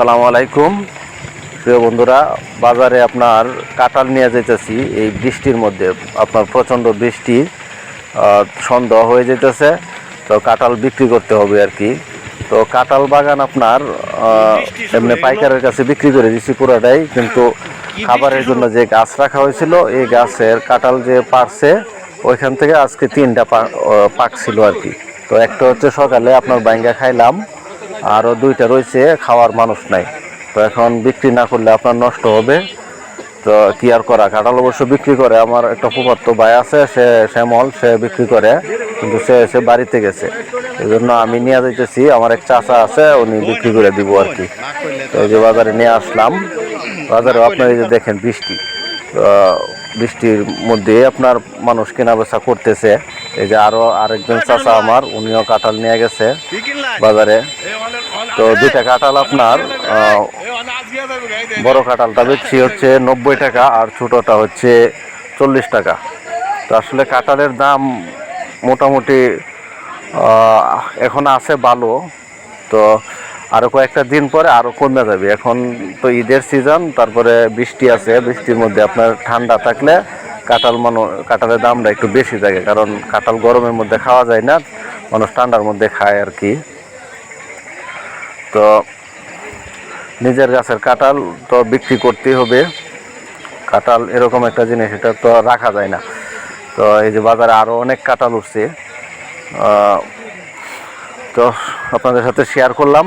আসসালামু আলাইকুম। প্রিয় বন্ধুরা বাজারে আপনার কাঁঠাল নিয়ে যেতেছি। এই বৃষ্টির মধ্যে আপনার প্রচণ্ড বৃষ্টি সন্দেহ হয়ে যেতেছে। তো কাঁঠাল বিক্রি করতে হবে আর কি। তো কাঁঠাল বাগান আপনার এমনি পাইকারের কাছে বিক্রি করে দিছি পুরোটাই। কিন্তু খাবারের জন্য যে গাছ রাখা হয়েছিল এই গাছের কাঁঠাল যে পারছে ওইখান থেকে আজকে তিনটা পাক পাকছিল আর কি। তো একটা হচ্ছে সকালে আপনার বাইঙ্গা খাইলাম। আরও দুইটা রয়েছে, খাওয়ার মানুষ নাই। তো এখন বিক্রি না করলে আপনার নষ্ট হবে। তো কি আর করা, কাঁঠাল অবশ্য বিক্রি করে। আমার একটা ফুফাতো ভাই আছে, সে শ্যামল, সে বিক্রি করে, কিন্তু সে সে বাড়িতে গেছে। এই জন্য আমি নিয়ে যাইতেছি। আমার এক চাচা আছে, উনি বিক্রি করে দিব আর কি। তো যে বাজারে নিয়ে আসলাম। বাজারে আপনার এই যে দেখেন বৃষ্টি। বৃষ্টির মধ্যে আপনার মানুষ কেনা বেচা করতেছে। এই যে আরও আরেকজন চাচা আমার উনিও কাঁঠাল নিয়ে গেছে বাজারে। তো দুইটা কাঁঠাল আপনার বড় কাঁঠালটা বেচছি হচ্ছে নব্বই টাকা আর ছোটোটা হচ্ছে চল্লিশ টাকা। তো আসলে কাঁঠালের দাম মোটামুটি এখন আছে ভালো। তো আরও কয়েকটা দিন পরে আরও কমে যাবে। এখন তো ঈদের সিজন তারপরে বৃষ্টি আছে, বৃষ্টির মধ্যে আপনার ঠান্ডা থাকলে কাঁঠাল মানুষ কাঁঠালের দামটা একটু বেশি থাকে, কারণ কাঁঠাল গরমের মধ্যে খাওয়া যায় না, মানুষ ঠান্ডার মধ্যে খায় আর কি। তো নিজের গাছের কাঁঠাল তো বিক্রি করতেই হবে। কাঁঠাল এরকম একটা জিনিস, এটা তো রাখা যায় না। তো এই যে বাজারে আরও অনেক কাঁঠাল উঠছে। তো আপনাদের সাথে শেয়ার করলাম।